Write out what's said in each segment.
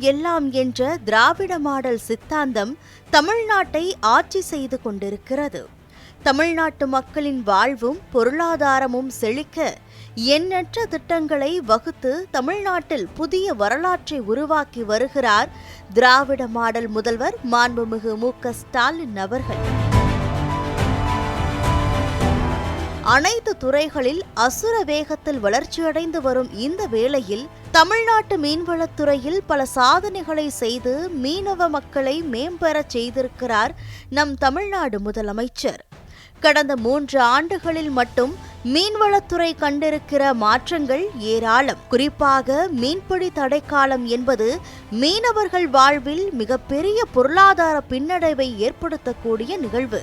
எல்லாம் எல்லாம் என்ற திராவிட மாடல் சித்தாந்தம் தமிழ்நாட்டை ஆட்சி செய்து கொண்டிருக்கிறது. தமிழ்நாட்டு மக்களின் வாழ்வும் பொருளாதாரமும் செழிக்க எண்ணற்ற திட்டங்களை வகுத்து தமிழ்நாட்டில் புதிய வரலாற்றை உருவாக்கி வருகிறார் திராவிட மாடல் முதல்வர் மாண்புமிகு மு க ஸ்டாலின் அவர்கள். அனைத்து துறைகளில் அசுர வேகத்தில் வளர்ச்சியடைந்து வரும் இந்த வேளையில் தமிழ்நாட்டு மீன்வளத்துறையில் பல சாதனைகளை செய்து மீனவ மக்களை மேம்பெறச் செய்திருக்கிறார் நம் தமிழ்நாடு முதலமைச்சர். கடந்த மூன்று ஆண்டுகளில் மட்டும் மீன்வளத்துறை கண்டிருக்கிற மாற்றங்கள் ஏராளம். குறிப்பாக மீன்பிடி தடைக்காலம் என்பது மீனவர்கள் வாழ்வில் மிகப்பெரிய பொருளாதார பின்னடைவை ஏற்படுத்தக்கூடிய நிகழ்வு.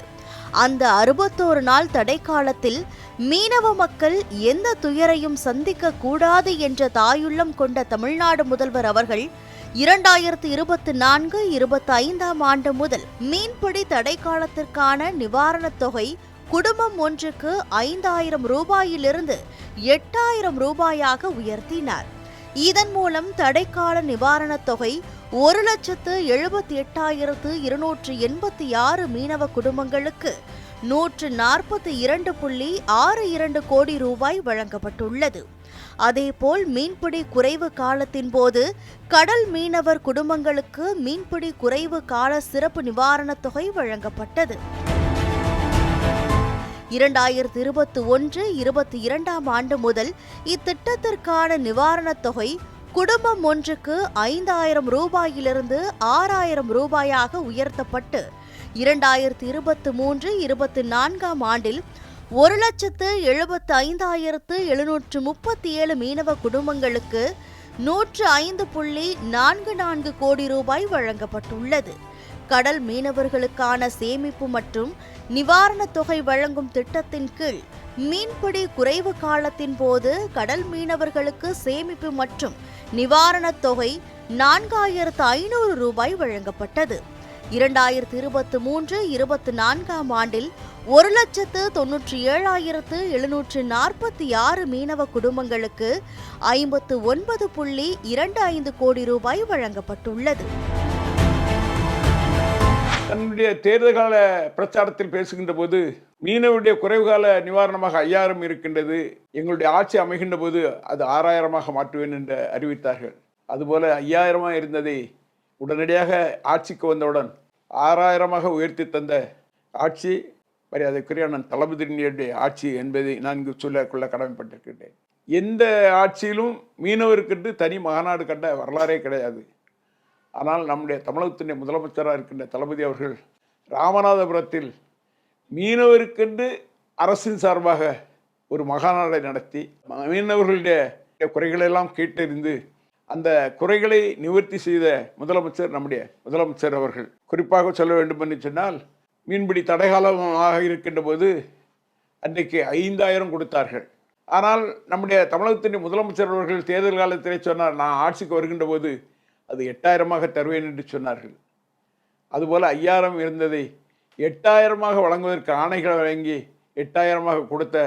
அந்த அறுபத்தோரு நாள் தடை காலத்தில் மீனவ மக்கள் எந்த துயரையும் சந்திக்க கூடாது என்ற தாயுள்ளம் கொண்ட தமிழ்நாடு முதல்வர் அவர்கள் இரண்டாயிரத்து இருபத்தி நான்கு இருபத்தி ஐந்தாம் ஆண்டு முதல் மீன்பிடி தடைக்காலத்திற்கான நிவாரணத் தொகை குடும்பம் ஒன்றுக்கு ஐந்தாயிரம் ரூபாயிலிருந்து எட்டாயிரம் ரூபாயாக உயர்த்தினார். இதன் மூலம் தடைக்கால நிவாரணத் தொகை ஒரு லட்சத்து எழுபத்தி எட்டாயிரத்து இருநூற்று எண்பத்தி ஆறு மீனவ குடும்பங்களுக்கு நூற்று நாற்பத்தி இரண்டு புள்ளி ஆறு இரண்டு கோடி ரூபாய் வழங்கப்பட்டுள்ளது. அதேபோல் மீன்பிடி குறைவு காலத்தின் போது கடல் மீனவர் குடும்பங்களுக்கு மீன்பிடி குறைவு கால சிறப்பு நிவாரணத் தொகை வழங்கப்பட்டது. இரண்டாயிரத்தி இருபத்தி ஒன்று இருபத்தி இரண்டாம் ஆண்டு முதல் இத்திட்டத்திற்கான நிவாரணத் தொகை குடும்பம் ஒன்றுக்கு ஐந்தாயிரம் ரூபாயிலிருந்து ஆறாயிரம் ரூபாயாக உயர்த்தப்பட்டு இரண்டாயிரத்தி இருபத்தி மூன்று இருபத்தி நான்காம் ஆண்டில் ஒரு லட்சத்து எழுபத்து ஐந்தாயிரத்து எழுநூற்று முப்பத்தி ஏழு மீனவ குடும்பங்களுக்கு நூற்று ஐந்து புள்ளி நான்கு நான்கு கோடி ரூபாய் வழங்கப்பட்டுள்ளது. கடல் மீனவர்களுக்கான சேமிப்பு மற்றும் நிவாரணத் தொகை வழங்கும் திட்டத்தின் கீழ் மீன்பிடி குறைவு காலத்தின் போது கடல் மீனவர்களுக்கு சேமிப்பு மற்றும் நிவாரணத் தொகை நான்காயிரத்து ஐநூறு ரூபாய் வழங்கப்பட்டது. இரண்டாயிரத்து இருபத்தி மூன்று இருபத்தி நான்காம் ஆண்டில் ஒரு லட்சத்து தொன்னூற்றி ஏழாயிரத்து எழுநூற்று நாற்பத்தி ஆறு மீனவ குடும்பங்களுக்கு ஐம்பத்து ஒன்பது புள்ளி இரண்டு ஐந்து கோடி ரூபாய் வழங்கப்பட்டுள்ளது. தன்னுடைய தேர்தல் கால பிரச்சாரத்தில் பேசுகின்ற போது மீனவருடைய குறைவு கால நிவாரணமாக ஐயாயிரம் இருக்கின்றது எங்களுடைய ஆட்சி அமைகின்ற போது அது ஆறாயிரமாக மாற்றுவேன் என்று அறிவித்தார்கள். அதுபோல ஐயாயிரமாக இருந்ததை உடனடியாக ஆட்சிக்கு வந்தவுடன் ஆறாயிரமாக உயர்த்தி தந்த ஆட்சி மரியாதைக்குரிய நான் தளபதியினுடைய ஆட்சி என்பதை நான் இங்கு சொல்லக்கொள்ள கடமைப்பட்டிருக்கின்றேன். எந்த ஆட்சியிலும் மீனவருக்கென்று தனி மாநாடு கண்ட வரலாறே கிடையாது. ஆனால் நம்முடைய தமிழகத்தினுடைய முதலமைச்சராக இருக்கின்ற தளபதி அவர்கள் ராமநாதபுரத்தில் மீனவருக்கென்று அரசின் சார்பாக ஒரு மகாநாடை நடத்தி மீனவர்களுடைய குறைகளெல்லாம் கேட்டறிந்து அந்த குறைகளை நிவர்த்தி செய்த முதலமைச்சர் நம்முடைய முதலமைச்சர் அவர்கள். குறிப்பாக சொல்ல வேண்டும் என்று சொன்னால் மீன்பிடி தடைகாலமாக இருக்கின்ற போது அன்றைக்கு ஐந்தாயிரம் கொடுத்தார்கள். ஆனால் நம்முடைய தமிழகத்தின் முதலமைச்சர் அவர்கள் தேர்தல் காலத்திலே சொன்னார் நான் ஆட்சிக்கு வருகின்ற போது அது எட்டாயிரமாக தருவேன் என்று சொன்னார்கள். அதுபோல் ஐயாயிரம் இருந்ததை எட்டாயிரமாக வழங்குவதற்கு ஆணைகள் வழங்கி எட்டாயிரமாக கொடுத்த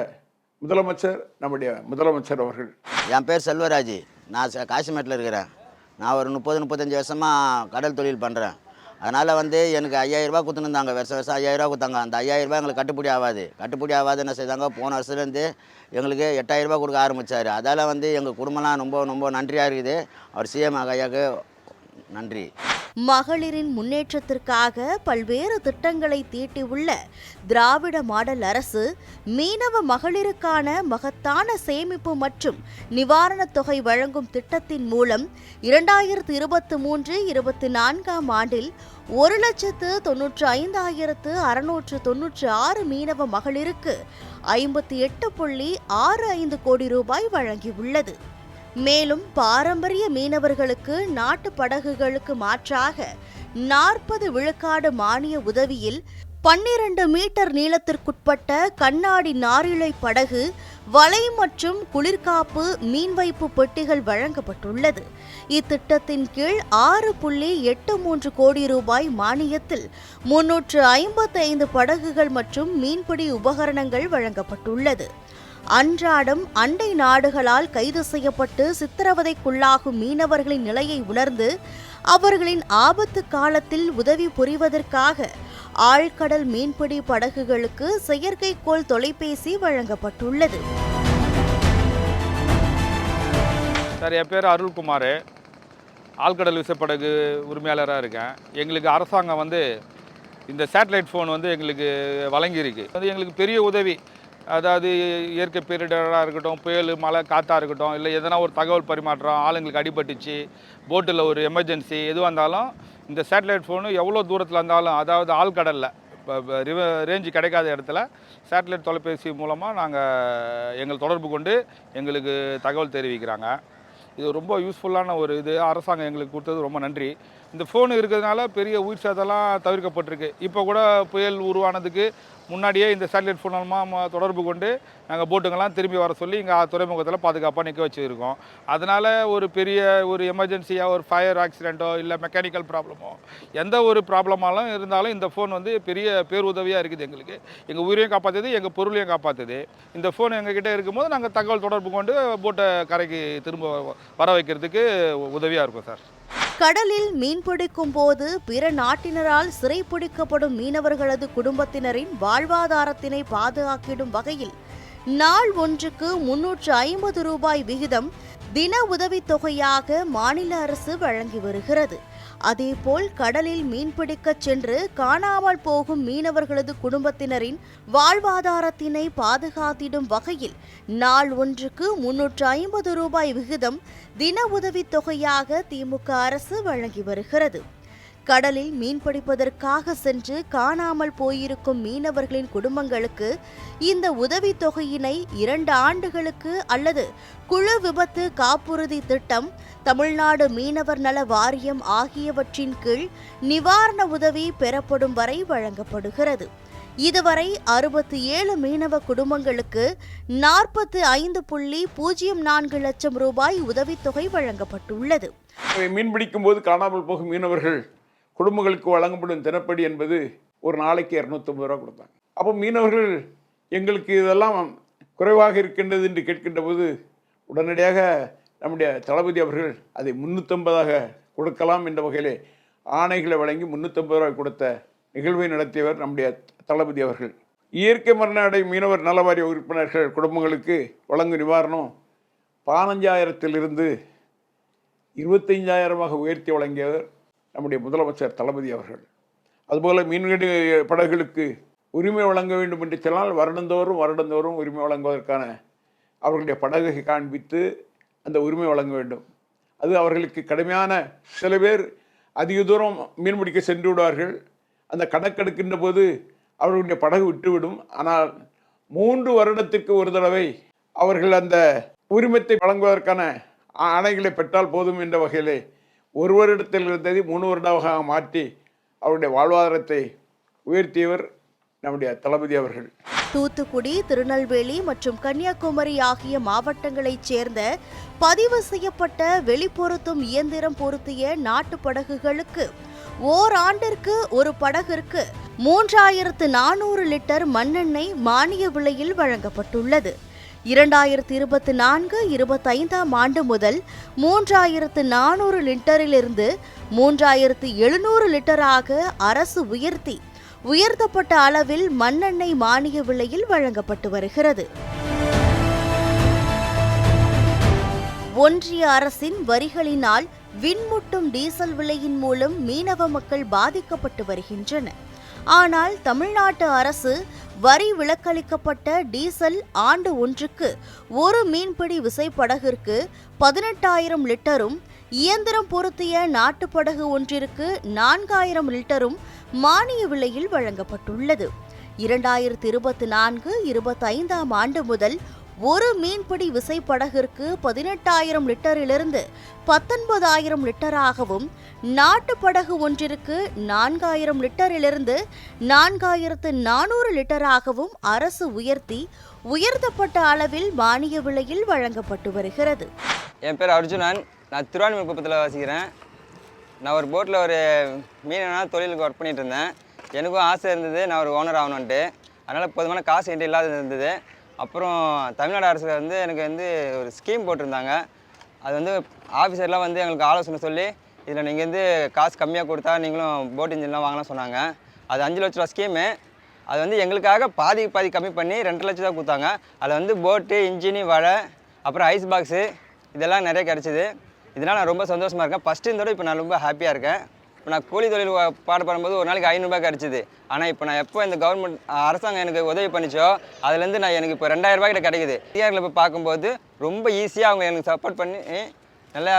முதலமைச்சர் நம்முடைய முதலமைச்சர் அவர்கள். என் பேர் செல்வராஜ். நான் காசிமேட்டில் இருக்கிறேன். நான் ஒரு முப்பது முப்பத்தஞ்சு வருஷமாக கடல் தொழில் பண்ணுறேன் அதனால் வந்து எனக்கு ஐயாயிரரூபா கொடுத்துருந்தாங்க வருஷம் வருஷம் ஐயாயிரரூபா கொடுத்தாங்க. அந்த ஐயாயிரரூபா எங்களுக்கு கட்டுப்படி ஆகாது. கட்டுப்படி ஆகாது என்ன செய்தாங்க? போன வருஷத்துலேருந்து எங்களுக்கு எட்டாயிரரூபா கொடுக்க ஆரம்பித்தார் அதால் வந்து எங்கள் குடும்பம்லாம் ரொம்ப ரொம்ப நன்றியாக இருக்குது. அவர் சிஎம் ஐயாவுக்கு நன்றி. மகளிரின் முன்னேற்றத்திற்காக பல்வேறு திட்டங்களை தீட்டியுள்ள திராவிட மாடல் அரசு மீனவ மகளிருக்கான மகத்தான சேமிப்பு மற்றும் நிவாரணத் தொகை வழங்கும் திட்டத்தின் மூலம் இரண்டாயிரத்து இருபத்தி மூன்று இருபத்தி நான்காம் ஆண்டில் ஒரு லட்சத்து தொன்னூற்று ஐந்தாயிரத்து அறுநூற்று தொன்னூற்று ஆறு மீனவ மகளிருக்கு ஐம்பத்தி எட்டு புள்ளி ஆறு ஐந்து கோடி ரூபாய் வழங்கியுள்ளது. மேலும் பாரம்பரிய மீனவர்களுக்கு நாட்டு படகுகளுக்கு மாற்றாக நாற்பது விழுக்காடு மானிய உதவியில் பன்னிரண்டு மீட்டர் நீளத்திற்குட்பட்ட கண்ணாடி நாரிழை படகு வலை மற்றும் குளிர்காப்பு மீன் வைப்பு பெட்டிகள் வழங்கப்பட்டுள்ளது. இத்திட்டத்தின் கீழ் ஆறு புள்ளி எட்டு மூன்று கோடி ரூபாய் மானியத்தில் முன்னூற்று ஐம்பத்தைந்து படகுகள் மற்றும் மீன்பிடி உபகரணங்கள் வழங்கப்பட்டுள்ளது. அன்றாடம் அண்டை நாடுகளால் கைது செய்யப்பட்டு சித்திரவதைக்குள்ளாகும் மீனவர்களின் நிலையை உணர்ந்து அவர்களின் ஆபத்து காலத்தில் உதவி புரிவதற்காக ஆழ்கடல் மீன்பிடி படகுகளுக்கு செயற்கைக்கோள் தொலைபேசி வழங்கப்பட்டுள்ளது. சார் என் பேர் அருள்குமார். ஆழ்கடல் விசைப்படகு உரிமையாளராக இருக்கேன். எங்களுக்கு அரசாங்கம் வந்து இந்த சேட்டலைட் ஃபோன் வந்து எங்களுக்கு வழங்கியிருக்கு. அது எங்களுக்கு பெரிய உதவி. அதாவது இயற்கை பேரிடராக இருக்கட்டும் புயல் மழை காற்றாக இருக்கட்டும் இல்லை எதனா ஒரு தகவல் பரிமாற்றம் ஆளுங்களுக்கு அடிபட்டுச்சு போட்டில் ஒரு எமர்ஜென்சி எதுவாக இருந்தாலும் இந்த சேட்டலைட் ஃபோனு எவ்வளோ தூரத்தில் இருந்தாலும் அதாவது ஆழ்கடலில் இப்போ ரிவ ரேஞ்சு கிடைக்காத இடத்துல சேட்டலைட் தொலைபேசி மூலமாக நாங்கள் எங்கள் தொடர்பு கொண்டு எங்களுக்கு தகவல் தெரிவிக்கிறாங்க. இது ரொம்ப யூஸ்ஃபுல்லான ஒரு இது. அரசாங்கம் எங்களுக்கு கொடுத்தது ரொம்ப நன்றி. இந்த ஃபோன் இருக்கிறதுனால பெரிய உயிர் சேதம்லாம் தவிர்க்கப்பட்டிருக்கு. இப்போ கூட புயல் உருவானதுக்கு முன்னாடியே இந்த சேட்டலைட் ஃபோன் மூலமாக தொடர்பு கொண்டு நாங்கள் போட்டுங்கள்லாம் திரும்பி வர சொல்லி இங்கே துறைமுகத்தில் பாதுகாப்பாக நிற்க வச்சுருக்கோம். அதனால் ஒரு பெரிய ஒரு எமர்ஜென்சியாக ஒரு ஃபயர் ஆக்சிடெண்ட்டோ இல்லை மெக்கானிக்கல் ப்ராப்ளமோ எந்த ஒரு ப்ராப்ளமாலும் இருந்தாலும் இந்த ஃபோன் வந்து பெரிய பேருதவியாக இருக்குது எங்களுக்கு. எங்கள் உயிரையும் காப்பாற்றுது எங்கள் பொருளையும் காப்பாற்றுது இந்த ஃபோன் எங்ககிட்ட இருக்கும்போது நாங்கள் தகவல் தொடர்பு கொண்டு போட்டை கரைக்கு திரும்ப வர வைக்கிறதுக்கு உதவியாக இருக்கும் சார். கடலில் மீன்பிடிக்கும் போது பிற நாட்டினரால் சிறைப்பிடிக்கப்படும் மீனவர்களது குடும்பத்தினரின் வாழ்வாதாரத்தினை பாதுகாக்கிடும் வகையில் நாள் ஒன்றுக்கு முன்னூற்று ஐம்பது ரூபாய் விகிதம் தின உதவித் தொகையாக மாநில அரசு வழங்கி வருகிறது. அதேபோல் கடலில் மீன்பிடிக்கச் சென்று காணாமல் போகும் மீனவர்களது குடும்பத்தினரின் வாழ்வாதாரத்தினை பாதுகாத்திடும் வகையில் நாள் ஒன்றுக்கு முன்னூற்று ஐம்பது ரூபாய் விகிதம் தின உதவித் தொகையாக திமுக அரசு வழங்கி வருகிறது. கடலில் மீன்பிடிப்பதற்காக சென்று காணாமல் போயிருக்கும் மீனவர்களின் குடும்பங்களுக்கு இந்த உதவித் தொகையினை இரண்டு ஆண்டுகளுக்கு அல்லது குழு விபத்து காப்புறுதி திட்டம் தமிழ்நாடு மீனவர் நல வாரியம் ஆகியவற்றின் கீழ் நிவாரண உதவி பெறப்படும் வரை வழங்கப்படுகிறது. இதுவரை அறுபத்தி ஏழு மீனவ குடும்பங்களுக்கு நாற்பத்து ஐந்து புள்ளி பூஜ்ஜியம் நான்கு லட்சம் ரூபாய் உதவித்தொகை வழங்கப்பட்டுள்ளது. மீன் பிடிக்கும் போது காணாமல் போகும் மீனவர்கள் குடும்பங்களுக்கு வழங்கப்படும் தினப்படி என்பது ஒரு நாளைக்கு இரநூத்தம்பது ரூபா கொடுத்தாங்க. அப்போ மீனவர்கள் எங்களுக்கு இதெல்லாம் குறைவாக இருக்கின்றது என்று கேட்கின்ற போது உடனடியாக நம்முடைய தளபதி அவர்கள் அதை முந்நூற்றம்பதாக கொடுக்கலாம் என்ற வகையிலே ஆணைகளை வழங்கி முந்நூற்றம்பது ரூபாய் கொடுத்த நிகழ்வை நடத்தியவர் நம்முடைய தளபதி அவர்கள். இயற்கை மரண மீனவர் நலவாரிய உறுப்பினர்கள் குடும்பங்களுக்கு வழங்கும் நிவாரணம் பதினஞ்சாயிரத்திலிருந்து இருபத்தஞ்சாயிரமாக உயர்த்தி வழங்கியவர் நம்முடைய முதலமைச்சர் தளபதி அவர்கள். அதுபோல் மீன்பிடி படகுகளுக்கு உரிமை வழங்க வேண்டும் என்று சொன்னால் வருடந்தோறும் வருடந்தோறும் உரிமை வழங்குவதற்கான அவர்களுடைய படகை காண்பித்து அந்த உரிமை வழங்க வேண்டும். அது அவர்களுக்கு கடுமையான சில பேர் அதிக தூரம் மீன்பிடிக்க சென்று விடுவார்கள். அந்த கணக்கெடுக்கின்ற போது அவர்களுடைய படகு விட்டுவிடும். ஆனால் மூன்று வருடத்திற்கு ஒரு தடவை அவர்கள் அந்த உரிமத்தை வழங்குவதற்கான ஆணைகளை பெற்றால் போதும் என்ற வகையிலே ஒரு வருடத்தில் இருந்ததை மூணு வருடமாக மாற்றி அவருடைய வாழ்வாதாரத்தை உயர்த்தியவர் நம்முடைய தளபதி அவர்கள். தூத்துக்குடி திருநெல்வேலி மற்றும் கன்னியாகுமரி ஆகிய மாவட்டங்களைச் சேர்ந்த பதிவு செய்யப்பட்ட வெளிப்பொருத்தும் இயந்திரம் பொருத்திய நாட்டு படகுகளுக்கு ஓராண்டிற்கு ஒரு படகிற்கு மூன்றாயிரத்து நானூறு லிட்டர் மண்ணெண்ணெய் மானிய விலையில் வழங்கப்பட்டுள்ளது. இரண்டாயிரத்து இருபத்தி நான்கு இருபத்தைந்தாம் ஆண்டு முதல் மூன்றாயிரத்து நானூறு லிட்டரிலிருந்து மூன்றாயிரத்து எழுநூறு லிட்டராக அரசு உயர்த்தி உயர்த்தப்பட்ட அளவில் மண்ணெண்ணெய் மானிய விலையில் வழங்கப்பட்டு வருகிறது. ஒன்றிய அரசின் வரிகளினால் விண்முட்டும் டீசல் விலையின் மூலம் மீனவ மக்கள் பாதிக்கப்பட்டு வருகின்றனர். ஆனால் தமிழ்நாட்டு அரசு வரி விலக்களிக்கப்பட்ட டீசல் ஆண்டு ஒன்றுக்கு ஒரு மீன்பிடி விசைப்படகிற்கு பதினெட்டாயிரம் லிட்டரும் இயந்திரம் பொருத்திய நாட்டுப்படகு ஒன்றிற்கு நான்காயிரம் லிட்டரும் மானிய விலையில் வழங்கப்பட்டுள்ளது. இரண்டாயிரத்தி இருபத்தி நான்கு இருபத்தைந்தாம் ஆண்டு முதல் ஒரு மீன்பிடி விசைப்படகிற்கு பதினெட்டாயிரம் லிட்டரிலிருந்து பத்தொன்பதாயிரம் லிட்டராகவும் நாட்டு படகு ஒன்றிற்கு நான்காயிரம் லிட்டரிலிருந்து நான்காயிரத்து நானூறு லிட்டராகவும் அரசு உயர்த்தி உயர்த்தப்பட்ட அளவில் மானிய விலையில் வழங்கப்பட்டு வருகிறது. என் பேர் அர்ஜுனன். நான் திருவான்மூர் குப்பத்தில் வசிக்கிறேன். நான் ஒரு போட்டில் ஒரு மீனவனா தொழிலுக்கு ஒர்க் பண்ணிட்டு இருந்தேன். எனக்கும் ஆசை இருந்தது நான் ஒரு ஓனர் ஆகணுன்ட்டு அதனால் போதுமான காசு என்கிட்ட இல்லாத இருந்தது. அப்புறம் தமிழ்நாடு அரசு வந்து எனக்கு வந்து ஒரு ஸ்கீம் போட்டிருந்தாங்க. அது வந்து ஆஃபீஸர்லாம் வந்து எங்களுக்கு ஆலோசனை சொல்லி இதில் நீங்கள் வந்து காசு கம்மியாக கொடுத்தா நீங்களும் போட் இன்ஜின்லாம் வாங்கலாம் சொன்னாங்க. அது அஞ்சு லட்ச ரூபா ஸ்கீமு அது வந்து எங்களுக்காக பாதி பாதி கம்மி பண்ணி ரெண்டு லட்சம் தான் கொடுத்தாங்க. அதில் வந்து போட்டு இன்ஜினி வலை அப்புறம் ஐஸ் பாக்ஸு இதெல்லாம் நிறைய கிடச்சிது. இதனால் நான் ரொம்ப சந்தோஷமாக இருக்கேன். ஃபஸ்ட்டு இருந்தோட இப்போ நான் ரொம்ப ஹாப்பியாக இருக்கேன். இப்போ நான் கூலி தொழில் வ- பாடுபடும்போது ஒரு நாளைக்கு ஐநூறுரூபா கிடச்சிது. ஆனால் இப்போ நான் எப்போ இந்த கவர்மெண்ட் அரசாங்கம் எனக்கு உதவி பண்ணிச்சோ அதுலேருந்து நான் எனக்கு இப்போ ரெண்டாயிரம் கிட்ட கிடைக்குது. இந்தியாவில் போய் பார்க்கும்போது ரொம்ப ஈஸியாக அவங்க எனக்கு சப்போர்ட் பண்ணி நல்லா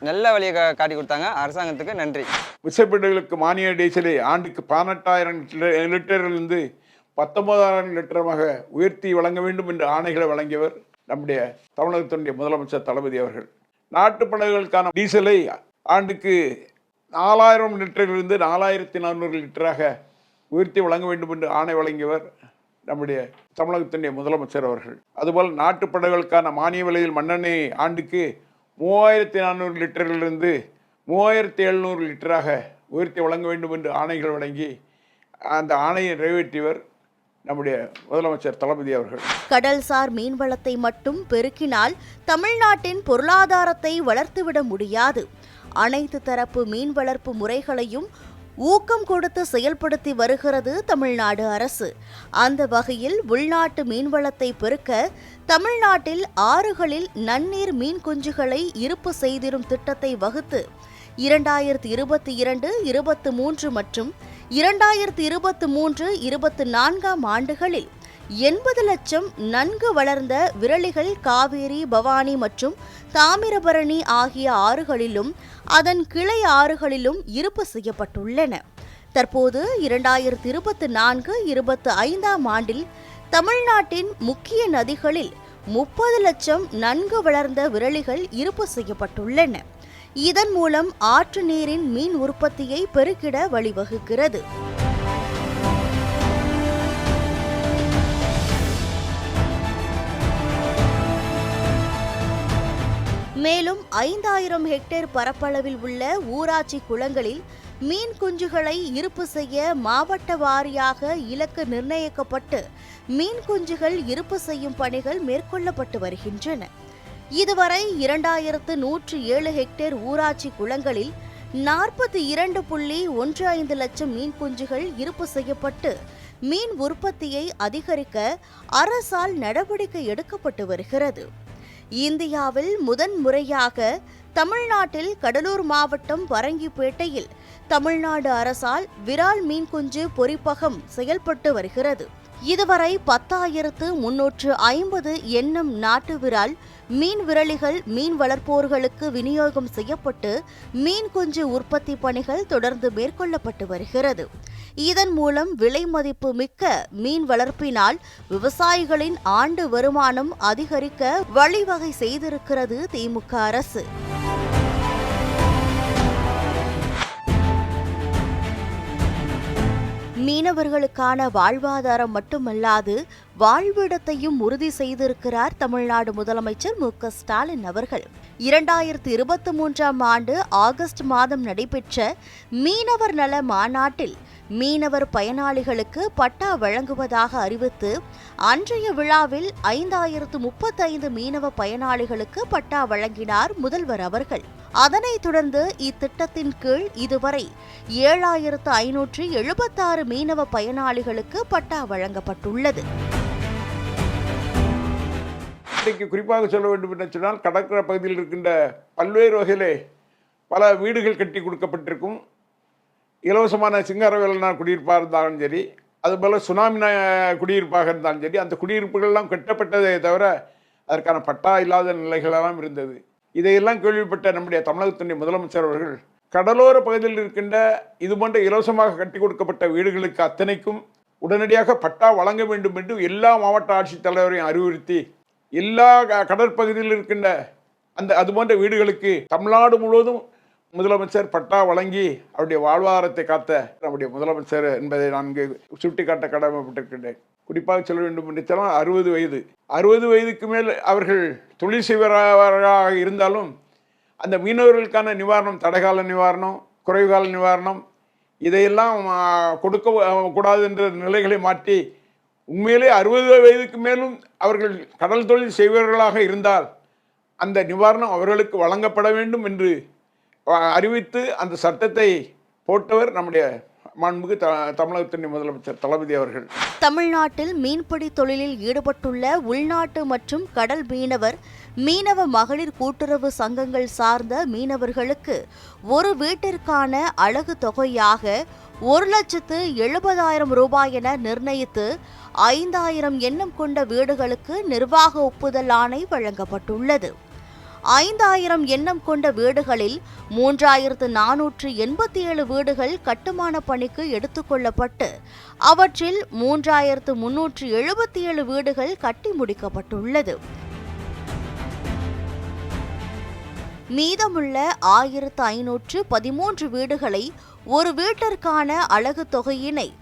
நல்ல வழியை காட்டி கொடுத்தாங்க. அரசாங்கத்துக்கு நன்றி. விசைப்படகுகளுக்கு மானிய டீசலை ஆண்டுக்கு பதினெட்டாயிரம் லிட்டரிலிருந்து பத்தொன்பதாயிரம் லிட்டரமாக உயர்த்தி வழங்க வேண்டும் என்று ஆணைகளை வழங்கியவர் நம்முடைய தமிழகத்தினுடைய முதலமைச்சர் தளபதி அவர்கள். நாட்டு படகுகளுக்கான டீசலை ஆண்டுக்கு நாலாயிரம் லிட்டரிலிருந்து நாலாயிரத்தி நானூறு லிட்டராக உயர்த்தி வழங்க வேண்டும் என்று ஆணை வழங்கியவர் நம்முடைய தமிழகத்தினுடைய முதலமைச்சர் அவர்கள். அதுபோல் நாட்டுப் படகுகளுக்கான மானிய விலையில் மண்ணெண்ணெய் ஆண்டுக்கு மூவாயிரத்தி நானூறு லிட்டரிலிருந்து மூவாயிரத்தி எழுநூறு லிட்டராக உயர்த்தி வழங்க வேண்டும் என்று ஆணைகள் வழங்கி அந்த ஆணையை நிறைவேற்றியவர் நம்முடைய முதலமைச்சர் தளபதி அவர்கள். கடல்சார் மீன்வளத்தை மட்டும் பெருக்கினால் தமிழ்நாட்டின் பொருளாதாரத்தை வளர்த்துவிட முடியாது. அனைத்து தரப்பு மீன் வளர்ப்பு முறைகளையும் ஊக்கம் கொடுத்து செயல்படுத்தி வருகிறது தமிழ்நாடு அரசு. அந்த வகையில் உள்நாட்டு மீன்வளத்தை பெருக்க தமிழ்நாட்டில் ஆறுகளில் நன்னீர் மீன் குஞ்சுகளை இருப்பு செய்திடும் திட்டத்தை வகுத்து இரண்டாயிரத்தி இருபத்தி இரண்டு இருபத்து மூன்று மற்றும் இரண்டாயிரத்தி இருபத்து மூன்று இருபத்து நான்காம் ஆண்டுகளில் எண்பது லட்சம் நன்கு வளர்ந்த விரலிகள் காவேரி பவானி மற்றும் தாமிரபரணி ஆகிய ஆறுகளிலும் அதன் கிளை ஆறுகளிலும் இருப்பு செய்யப்பட்டுள்ளன. தற்போது இரண்டாயிரத்தி இருபத்தி நான்கு இருபத்தி ஐந்தாம் ஆண்டில் தமிழ்நாட்டின் முக்கிய நதிகளில் முப்பது லட்சம் நன்கு வளர்ந்த விரலிகள் இருப்பு செய்யப்பட்டுள்ளன. இதன் மூலம் ஆற்று நீரின் மீன் உற்பத்தியை பெருக்கிட வழிவகுக்கிறது. மேலும் ஐந்தாயிரம் ஹெக்டேர் பரப்பளவில் உள்ள ஊராட்சி குளங்களில் மீன் குஞ்சுகளை இருப்பு செய்ய மாவட்ட வாரியாக இலக்கு நிர்ணயிக்கப்பட்டு மீன் குஞ்சுகள் இருப்பு செய்யும் பணிகள் மேற்கொள்ளப்பட்டு வருகின்றன. இதுவரை இரண்டாயிரத்து நூற்று ஏழு ஹெக்டேர் ஊராட்சி குளங்களில் நாற்பத்தி இரண்டு புள்ளி ஒன்று ஐந்து லட்சம் மீன் குஞ்சுகள் இருப்பு செய்யப்பட்டு மீன் உற்பத்தியை அதிகரிக்க அரசால் நடவடிக்கை எடுக்கப்பட்டு வருகிறது. இந்தியாவில் முதன் முறையாக தமிழ்நாட்டில் கடலூர் மாவட்டம் பரங்கிப்பேட்டையில் தமிழ்நாடு அரசால் விரால் மீன் குஞ்சு பொறிப்பகம் செயல்பட்டு வருகிறது. இதுவரை பத்தாயிரத்து முன்னூற்று ஐம்பது எண்ணம் நாட்டு விரால் மீன் விரலிகள் மீன் வளர்ப்போர்களுக்கு விநியோகம் செய்யப்பட்டு மீன் குஞ்சு உற்பத்தி பணிகள் தொடர்ந்து மேற்கொள்ளப்பட்டு வருகிறது. இதன் மூலம் விலை மதிப்பு மிக்க மீன் வளர்ப்பினால் விவசாயிகளின் ஆண்டு வருமானம் அதிகரிக்க வழிவகை செய்திருக்கிறது திமுக அரசு. மீனவர்களுக்கான வாழ்வாதாரம் மட்டுமல்லாது வாழ்விடத்தையும் உறுதி செய்திருக்கிறார் தமிழ்நாடு முதலமைச்சர் மு க ஸ்டாலின் அவர்கள். இரண்டாயிரத்தி இருபத்தி மூன்றாம் ஆண்டு ஆகஸ்ட் மாதம் நடைபெற்ற மீனவர் நல மாநாட்டில் மீனவர் பயனாளிகளுக்கு பட்டா வழங்குவதாக அறிவித்து அன்றைய விழாவில் ஐந்தாயிரத்து முப்பத்தைந்து மீனவ பயனாளிகளுக்கு பட்டா வழங்கினார் முதல்வர் அவர்கள். அதனைத் தொடர்ந்து இத்திட்டத்தின் கீழ் இதுவரை ஏழாயிரத்து ஐநூற்று எழுபத்தாறு மீனவ பயனாளிகளுக்கு பட்டா வழங்கப்பட்டுள்ளது. இன்றைக்கு குறிப்பாக சொல்ல வேண்டும் என்று சொன்னால் கடற்கரை பகுதியில் இருக்கின்ற பல்வேறு வகையிலே பல வீடுகள் கட்டி கொடுக்கப்பட்டிருக்கும். இலவசமான சிங்காரவேலனார் குடியிருப்பாக இருந்தாலும் சரி அதுபோல் சுனாமி குடியிருப்பாக இருந்தாலும் சரி அந்த குடியிருப்புகள்லாம் கட்டப்பட்டதே தவிர அதற்கான பட்டா இல்லாத நிலைகளெல்லாம் இருந்தது. இதையெல்லாம் கேள்விப்பட்ட நம்முடைய தமிழகத்தினுடைய முதலமைச்சர் அவர்கள் கடலோர பகுதியில் இருக்கின்ற இது போன்ற இலவசமாக கட்டி கொடுக்கப்பட்ட வீடுகளுக்கு அத்தனைக்கும் உடனடியாக பட்டா வழங்க வேண்டும் என்று எல்லா மாவட்ட ஆட்சித்தலைவரையும் அறிவுறுத்தி எல்லா கடற்பகுதியில் இருக்கின்ற அந்த அது போன்ற வீடுகளுக்கு தமிழ்நாடு முழுவதும் முதலமைச்சர் பட்டா வழங்கி அவருடைய வாழ்வாதாரத்தை காத்த நம்முடைய முதலமைச்சர் என்பதை நான் இங்கு சுட்டிக்காட்ட கடமைப்பட்டிருக்கின்றேன். குறிப்பாக சொல்ல வேண்டும் என்று அறுபது வயது. அறுபது வயதுக்கு மேல் அவர்கள் தொழில் செய்வராக இருந்தாலும் அந்த மீனவர்களுக்கான நிவாரணம் தடைகால நிவாரணம் குறைவுகால நிவாரணம் இதையெல்லாம் கொடுக்க கூடாது என்ற நிலைகளை மாற்றி உண்மையிலே அறுபது வயதுக்கு மேலும் அவர்கள் கடல் தொழில் செய்பவர்களாக இருந்தால் அந்த நிவாரணம் அவர்களுக்கு வழங்கப்பட வேண்டும் என்று அறிவித்து அந்த சட்டத்தை போட்டவர் நம்முடைய மாண்புக்கு த தமிழகத்தின் முதலமைச்சர் தளபதி அவர்கள். தமிழ்நாட்டில் மீன்பிடி தொழிலில் ஈடுபட்டுள்ள உள்நாட்டு மற்றும் கடல் மீனவர் மீனவ மகளிர் கூட்டுறவு சங்கங்கள் சார்ந்த மீனவர்களுக்கு ஒரு வீட்டிற்கான அழகு தொகையாக ஒரு லட்சத்து எழுபதாயிரம் ரூபாய் என நிர்ணயித்து ஐந்தாயிரம் எண்ணம் கொண்ட வீடுகளுக்கு நிர்வாக ஒப்புதல் ஆணை வழங்கப்பட்டுள்ளது. ஐந்தாயிரம் எண்ணம் கொண்ட வீடுகளில் மூன்றாயிரத்து நானூற்று எண்பத்தி ஏழு வீடுகள் கட்டுமான பணிக்கு எடுத்துக்கொள்ளப்பட்டு அவற்றில் மூன்றாயிரத்து முன்னூற்று எழுபத்தி ஏழு வீடுகள் கட்டி முடிக்கப்பட்டுள்ளது. மீதமுள்ள ஆயிரத்து ஐநூற்று பதிமூன்று வீடுகளை ஒரு வீட்டிற்கான அழகு தொகையினை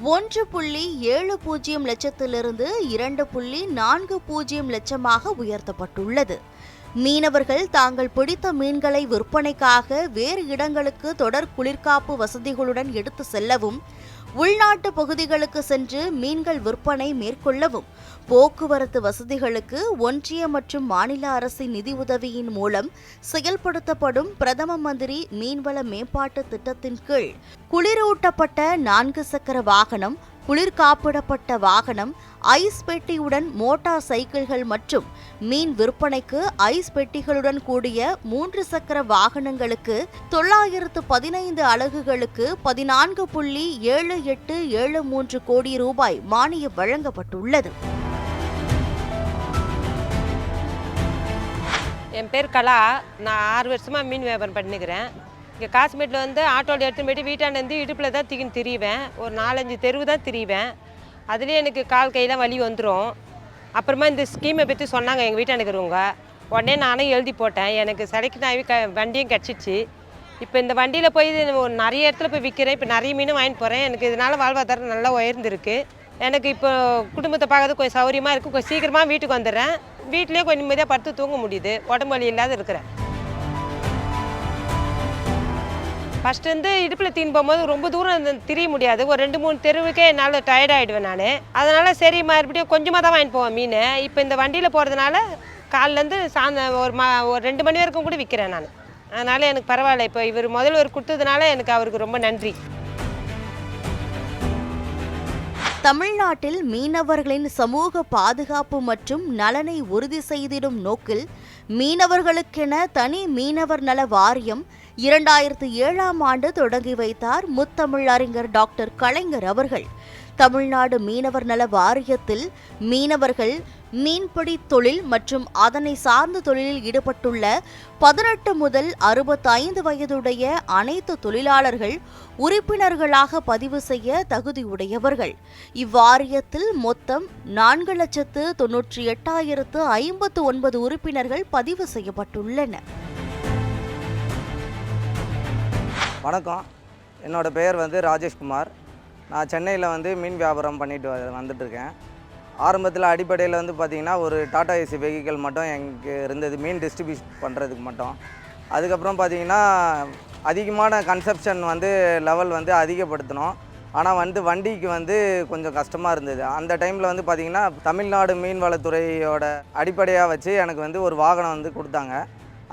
ஒன்று புள்ளி ஏழு பூஜ்ஜியம் லட்சத்திலிருந்து இரண்டு புள்ளி நான்கு பூஜ்ஜியம் லட்சமாக உயர்த்தப்பட்டுள்ளது. மீனவர்கள் தாங்கள் பிடித்த மீன்களை விற்பனைக்காக வேறு இடங்களுக்கு தொடர் குளிர்காப்பு வசதிகளுடன் எடுத்து செல்லவும் உள்நாட்டு பகுதிகளுக்கு சென்று மீன்கள் விற்பனை மேற்கொள்ளவும் போக்குவரத்து வசதிகளுக்கு ஒன்றிய மற்றும் மாநில அரசின் நிதி உதவியின் மூலம் செயல்படுத்தப்படும் பிரதம மந்திரி மீன்வள மேம்பாட்டு திட்டத்தின் கீழ் குளிரூட்டப்பட்ட நான்கு சக்கர வாகனம் குளிர் காப்பிடப்பட்ட வாகனம் ஐஸ் பெட்டியுடன் மோட்டார் சைக்கிள்கள் மற்றும் மீன் விற்பனைக்கு ஐஸ் பெட்டிகளுடன் கூடிய மூன்று சக்கர வாகனங்களுக்கு தொள்ளாயிரத்து பதினைந்து அலகுகளுக்கு பதினான்கு புள்ளி ஏழு எட்டு ஏழு மூன்று கோடி ரூபாய் மானியம் வழங்கப்பட்டுள்ளது. என் பேர் கலா. நான் ஆறு வருஷமாக மீன் வியாபாரம் பண்ணிக்கிறேன். இங்கே காஷ்மீரில் வந்து ஆட்டோவில் எடுத்துன்னு போயிட்டு வீட்டாண்டேருந்து இடுப்பில் தான் தூக்கின்னு திரிவேன். ஒரு நாலஞ்சு தெருவு தான் திரிவேன். அதுலேயே எனக்கு கால் கையெல்லாம் வலி வந்துடும் அப்புறமா இந்த ஸ்கீமை பற்றி சொன்னாங்க எங்கள் வீட்டாண்ட இருக்கிறவங்க. உடனே நானும் எழுதி போட்டேன். எனக்கு செலக்ட் ஆகி க வண்டியும் கிடச்சிச்சு. இப்போ இந்த வண்டியில் போய் நிறைய இடத்துல போய் விற்கிறேன் இப்போ நிறைய மீனும் வாங்கிட்டு போகிறேன் எனக்கு இதனால் வாழ்வாதாரம் நல்லா உயர்ந்திருக்கு. எனக்கு இப்போ குடும்பத்தை பார்க்கறது கொஞ்சம் சௌகரியமாக இருக்குது கொஞ்சம் சீக்கிரமாக வீட்டுக்கு வந்துடுறேன். வீட்டிலேயே கொஞ்சம் நிம்மதியாக படுத்து தூங்க முடியுது. உடம்பு வலி இல்லாத இருக்கிறேன். ஃபஸ்ட்டு வந்து இடுப்பில் தீன் போகும்போது ரொம்ப தூரம் திரிய முடியாது. ஒரு ரெண்டு மூணு தெருவுக்கே என்னால் டயர்ட் ஆகிடுவேன் நான். அதனால் சரி மறுபடியும் கொஞ்சமாக தான் வாங்கிட்டு போவேன் மீன். இப்போ இந்த வண்டியில் போகிறதுனால காலிலேருந்து சாந்த ஒரு மா ஒரு ரெண்டு மணி வரைக்கும் கூட விற்கிறேன் நான். அதனால் எனக்கு பரவாயில்ல. இப்போ இவர் முதல்வர் கொடுத்ததுனால எனக்கு அவருக்கு ரொம்ப நன்றி. தமிழ்நாட்டில் மீனவர்களின் சமூக பாதுகாப்பு மற்றும் நலனை உறுதி செய்திடும் நோக்கில் மீனவர்களுக்கென தனி மீனவர் நல வாரியம் இரண்டாயிரத்து ஏழாம் ஆண்டு தொடங்கி வைத்தார் முத்தமிழ் அறிஞர் டாக்டர் கலைஞர் அவர்கள். தமிழ்நாடு மீனவர் நல வாரியத்தில் மீனவர்கள் மீன்பிடி தொழில் மற்றும் அதனை சார்ந்த தொழிலில் ஈடுபட்டுள்ள பதினெட்டு முதல் அறுபத்தைந்து வயதுடைய அனைத்து தொழிலாளர்கள் உறுப்பினர்களாக பதிவு செய்ய தகுதியுடையவர்கள். இவ்வாரியத்தில் மொத்தம் நான்கு லட்சத்து தொன்னூற்றி எட்டாயிரத்து ஐம்பத்து ஒன்பது உறுப்பினர்கள் பதிவு செய்யப்பட்டுள்ளனர். வணக்கம். என்னோடய பெயர் வந்து ராஜேஷ்குமார் நான் சென்னையில் வந்து மீன் வியாபாரம் பண்ணிட்டு வந்துட்டுருக்கேன். ஆரம்பத்தில் அடிப்படையில் வந்து பார்த்திங்கன்னா ஒரு டாடா ஏசி வெஹிக்கிள் மட்டும் எங்களுக்கு இருந்தது. மீன் டிஸ்ட்ரிபியூட் பண்ணுறதுக்கு மட்டும். அதுக்கப்புறம் பார்த்திங்கன்னா அதிகமான கன்சப்ஷன் வந்து லெவல் வந்து அதிகப்படுத்தணும் ஆனால் வந்து வண்டிக்கு வந்து கொஞ்சம் கஷ்டமாக இருந்தது. அந்த டைமில் வந்து பார்த்திங்கன்னா தமிழ்நாடு மீன்வளத்துறையோட அடிப்படையாக வச்சு எனக்கு வந்து ஒரு வாகனம் வந்து கொடுத்தாங்க.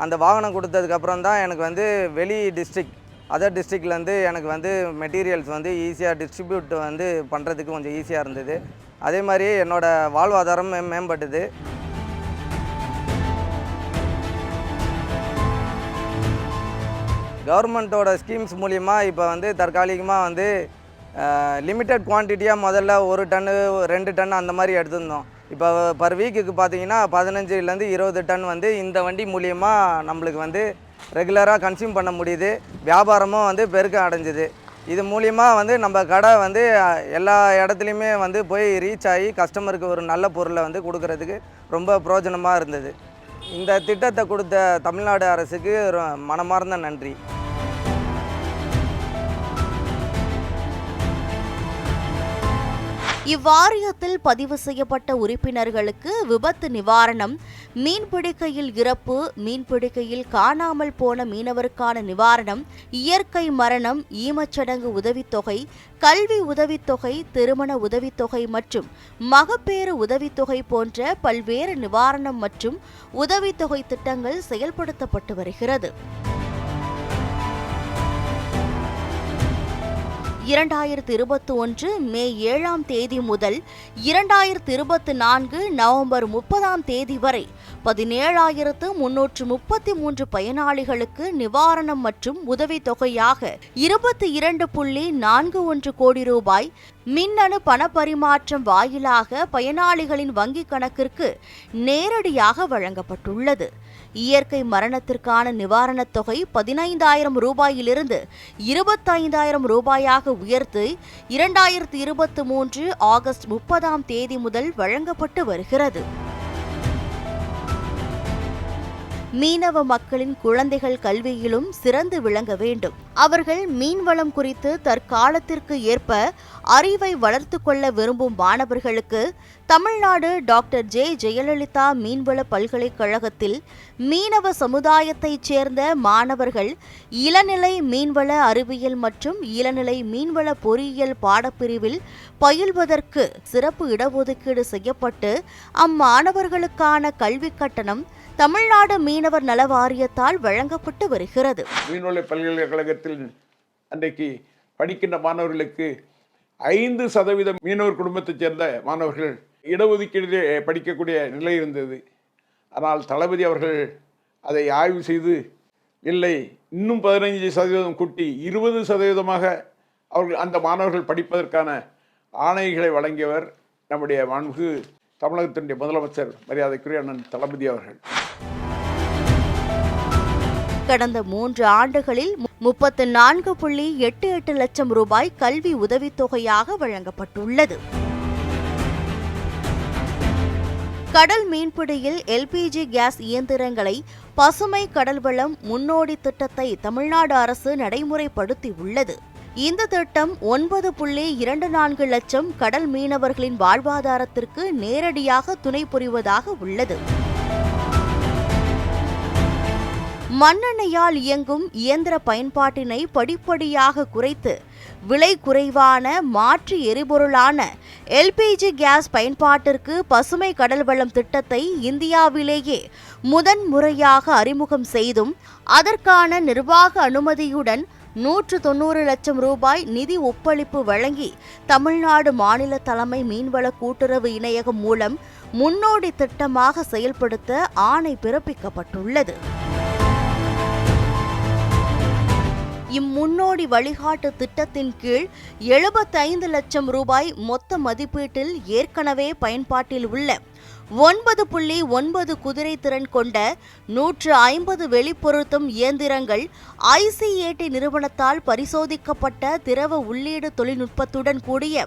அந்த வாகனம் கொடுத்ததுக்கப்புறம் தான் எனக்கு வந்து வெளி டிஸ்ட்ரிக்ட் அதர் டிஸ்ட்ரிக்ட்லேருந்து எனக்கு வந்து மெட்டீரியல்ஸ் வந்து ஈஸியாக டிஸ்ட்ரிபியூட் வந்து பண்ணுறதுக்கு கொஞ்சம் ஈஸியாக இருந்தது. அதே மாதிரி என்னோடய வாழ்வாதாரம் மே- மேம்பட்டது. கவர்மெண்ட்டோட ஸ்கீம்ஸ் மூலிமா இப்போ வந்து தற்காலிகமாக வந்து லிமிட்டட் குவான்டிட்டியாக முதல்ல ஒரு டன்னு ரெண்டு டன் அந்த மாதிரி எடுத்திருந்தோம். இப்போ பர் வீக்குக்கு பார்த்தீங்கன்னா பதினஞ்சுலேருந்து இருபது டன் வந்து இந்த வண்டி மூலியமாக நம்மளுக்கு வந்து ரெகுலராக கன்சியூம் பண்ண முடியுது. வியாபாரமும் வந்து பெருக்கம் அடைஞ்சுது. இது மூலியமாக வந்து நம்ம கடை வந்து எல்லா இடத்துலையுமே வந்து போய் ரீச் ஆகி கஸ்டமருக்கு ஒரு நல்ல பொருளை வந்து கொடுக்கறதுக்கு ரொம்ப பிரயோஜனமாக இருந்தது. இந்த திட்டத்தை கொடுத்த தமிழ்நாடு அரசுக்கு ரொ- மனமார்ந்த நன்றி. இவ்வாரியத்தில் பதிவு செய்யப்பட்ட உறுப்பினர்களுக்கு விபத்து நிவாரணம் மீன்பிடிக்கையில் இறப்பு மீன்பிடிக்கையில் காணாமல் போன மீனவருக்கான நிவாரணம் இயற்கை மரணம் ஈமச்சடங்கு உதவித்தொகை கல்வி உதவித்தொகை திருமண உதவித்தொகை மற்றும் மகப்பேறு உதவித்தொகை போன்ற பல்வேறு நிவாரணம் மற்றும் உதவித்தொகை திட்டங்கள் செயல்படுத்தப்பட்டு வருகிறது. இரண்டாயிரத்து இருபத்தி ஒன்று மே ஏழாம் தேதி முதல் இரண்டாயிரத்து இருபத்தி நான்கு நவம்பர் முப்பதாம் தேதி வரை பதினேழாயிரத்து முன்னூற்று முப்பத்தி மூன்று பயனாளிகளுக்கு நிவாரணம் மற்றும் உதவித்தொகையாக இருபத்தி இரண்டு புள்ளி நான்கு ஒன்று கோடி ரூபாய் மின்னணு பணப்பரிமாற்றம் வாயிலாக பயனாளிகளின் வங்கிக் கணக்கிற்கு நேரடியாக வழங்கப்பட்டுள்ளது. இயற்கை மரணத்திற்கான நிவாரணத் தொகை பதினைந்தாயிரம் ரூபாயிலிருந்து இருபத்தைந்தாயிரம் ரூபாயாக உயர்த்தி இரண்டாயிரத்தி இருபத்தி மூன்று ஆகஸ்ட் முப்பதாம் தேதி முதல் வழங்கப்பட்டு வருகிறது. மீனவ மக்களின் குழந்தைகள் கல்வியிலும் சிறந்து விளங்க வேண்டும். அவர்கள் மீன்வளம் குறித்து தற்காலத்திற்கு ஏற்ப அறிவை வளர்த்து கொள்ள விரும்பும் மாணவர்களுக்கு தமிழ்நாடு டாக்டர் ஜே. ஜெயலலிதா மீன்வள பல்கலைக்கழகத்தில் மீனவ சமுதாயத்தைச் சேர்ந்த மாணவர்கள் இளநிலை மீன்வள அறிவியல் மற்றும் இளநிலை மீன்வள பொறியியல் பாடப்பிரிவில் பயில்வதற்கு சிறப்பு இடஒதுக்கீடு செய்யப்பட்டு அம்மாணவர்களுக்கான கல்விக் கட்டணம் தமிழ்நாடு மீனவர் நல வாரியத்தால் வழங்கப்பட்டு வருகிறது. மீன்வள பல்கலைக்கழகத்தில் அன்றைக்கு படிக்கின்ற மாணவர்களுக்கு ஐந்து சதவீதம் மீனவர் குடும்பத்தைச் சேர்ந்த மாணவர்கள் இடஒதுக்கீடு படிக்கக்கூடிய நிலை இருந்தது. ஆனால் தளபதி அவர்கள் அதை ஆய்வு செய்து இல்லை இன்னும் பதினைஞ்சு சதவீதம் கூட்டி இருபது சதவீதமாக அவர்கள் அந்த மாணவர்கள் படிப்பதற்கான ஆணைகளை வழங்கியவர் நம்முடைய மாண்புகு தமிழகத்தினுடைய முதலமைச்சர் மரியாதைக்குரிய அண்ணன் தளபதி அவர்கள். கடந்த மூன்று ஆண்டுகளில் முப்பத்து நான்கு புள்ளி எட்டு எட்டு லட்சம் ரூபாய் கல்வி உதவித்தொகையாக வழங்கப்பட்டுள்ளது. கடல் மீன்பிடியில் எல்பிஜி கேஸ் இயந்திரங்களை பசுமை கடல் வளம் முன்னோடி திட்டத்தை தமிழ்நாடு அரசு நடைமுறைப்படுத்தியுள்ளது. இந்த திட்டம் ஒன்பது புள்ளி இரண்டு நான்கு லட்சம் கடல் மீனவர்களின் வாழ்வாதாரத்திற்கு நேரடியாக துணை புரிவதாக உள்ளது. மண்ணெண்ணையால் இயங்கும் இயந்திர பயன்பாட்டினை படிப்படியாக குறைத்து விலை குறைவான மாற்று எரிபொருளான எல்பிஜி கேஸ் பயன்பாட்டிற்கு பசுமை கடல் வளம் திட்டத்தை இந்தியாவிலேயே முதன் முறையாக அறிமுகம் செய்தும் அதற்கான நிர்வாக அனுமதியுடன் நூற்று தொண்ணூறு லட்சம் ரூபாய் நிதி ஒப்பளிப்பு வழங்கி தமிழ்நாடு மாநில தலைமை மீன்வள கூட்டுறவு இணையகம் மூலம் முன்னோடி திட்டமாக செயல்படுத்த ஆணை பிறப்பிக்கப்பட்டுள்ளது. இம்முன்னோடி வழிகாட்டு திட்டத்தின் கீழ் எழுபத்தைந்து லட்சம் ரூபாய் மொத்த மதிப்பீட்டில் ஏற்கனவே பயன்பாட்டில் உள்ள ஒன்பது புள்ளி ஒன்பது குதிரை திறன் கொண்ட நூற்று ஐம்பது வெளிப்பொருத்தும் இயந்திரங்கள் ஐசிஏடி நிறுவனத்தால் பரிசோதிக்கப்பட்ட திரவ உள்ளீடு தொழில்நுட்பத்துடன் கூடிய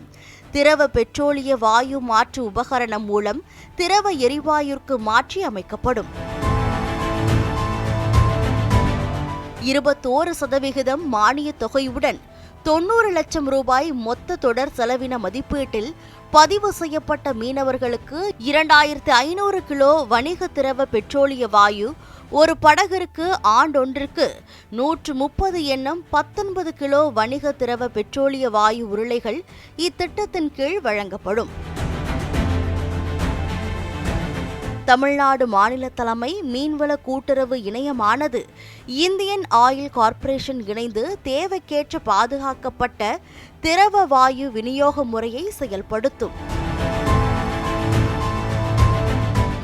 திரவ பெட்ரோலிய வாயு மாற்று உபகரணம் மூலம் திரவ எரிவாயுக்கு மாற்றி அமைக்கப்படும் இருபத்தோரு சதவிகிதம் மானியத் தொகையுடன் தொண்ணூறு லட்சம் ரூபாய் மொத்த தொடர் செலவின மதிப்பீட்டில் பதிவு செய்யப்பட்ட மீனவர்களுக்கு இரண்டாயிரத்து ஐநூறு கிலோ வணிக திரவ பெட்ரோலிய வாயு ஒரு படகிற்கு ஆண்டொன்றிற்கு நூற்று முப்பது எண்ணம் பத்தொன்பது கிலோ வணிக திரவ பெட்ரோலிய வாயு உருளைகள் இத்திட்டத்தின் கீழ் வழங்கப்படும். தமிழ்நாடு மாநில தலைமை மீன்வள கூட்டுறவு இணையமானது இந்தியன் ஆயில் கார்ப்பரேஷன் இணைந்து தேவைக்கேற்ற பாதுகாக்கப்பட்ட திரவ வாயு விநியோக முறையை செயல்படுத்தும்.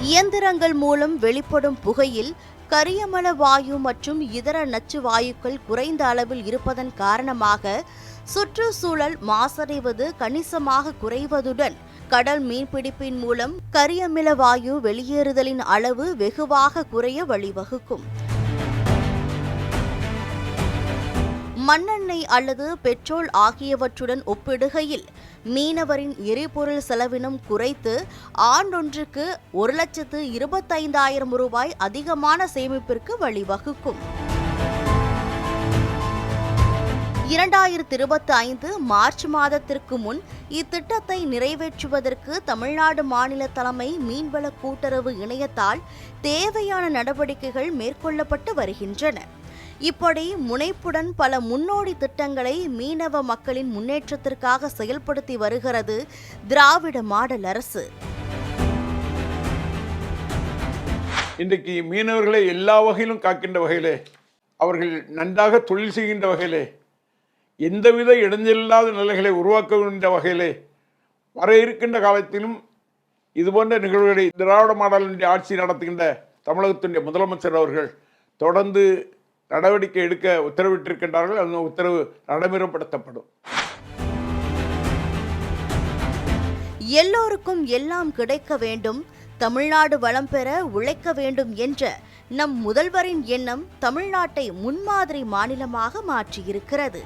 இயந்திரங்கள் மூலம் வெளிப்படும் புகையில் கரியமல வாயு மற்றும் இதர நச்சு வாயுக்கள் குறைந்த அளவில் இருப்பதன் காரணமாக சுற்றுச்சூழல் மாசடைவது கணிசமாக குறைவதுடன் கடல் மீன்பிடிப்பின் மூலம் கரியமில வாயு வெளியேறுதலின் அளவு வெகுவாக குறைய வழிவகுக்கும். மண்ணெண்ணெய் அல்லது பெட்ரோல் ஆகியவற்றுடன் ஒப்பிடுகையில் மீனவரின் எரிபொருள் செலவினம் குறைத்து ஆண்டொன்றுக்கு ஒரு லட்சத்து இருபத்தைந்தாயிரம் ரூபாய் அதிகமான சேமிப்பிற்கு வழிவகுக்கும். இரண்டாயிரத்தி இருபத்தி ஐந்து மார்ச் மாதத்திற்கு முன் இத்திட்டத்தை நிறைவேற்றுவதற்கு தமிழ்நாடு மாநில தலைமை மீன்வள கூட்டுறவு இணையத்தால் தேவையான நடவடிக்கைகள் மேற்கொள்ளப்பட்டு வருகின்றன. இப்படி முனைப்புடன் பல முன்னோடி திட்டங்களை மீனவ மக்களின் முன்னேற்றத்திற்காக செயல்படுத்தி வருகிறது திராவிட மாடல் அரசு. இன்றைக்கு மீனவர்களை எல்லா வகையிலும் காக்கின்ற வகையிலே அவர்கள் நன்றாக தொழில் செய்கின்ற வகையிலே எந்தவித இடைஞ்சலில்லாத நிலைகளை உருவாக்க வேண்டிய வகையிலே வர இருக்கின்ற காலத்திலும் இதுபோன்ற நிகழ்வுகளை திராவிட மாடலினுடைய ஆட்சி நடத்துகின்ற தமிழகத்தினுடைய முதலமைச்சர் அவர்கள் தொடர்ந்து நடவடிக்கை எடுக்க உத்தரவிட்டிருக்கின்றார்கள். அந்த உத்தரவு நடைமுறைப்படுத்தப்படும். எல்லோருக்கும் எல்லாம் கிடைக்க வேண்டும் தமிழ்நாடு வளம் பெற உழைக்க வேண்டும் என்ற நம் முதல்வரின் எண்ணம் தமிழ்நாட்டை முன்மாதிரி மாநிலமாக மாற்றியிருக்கிறது.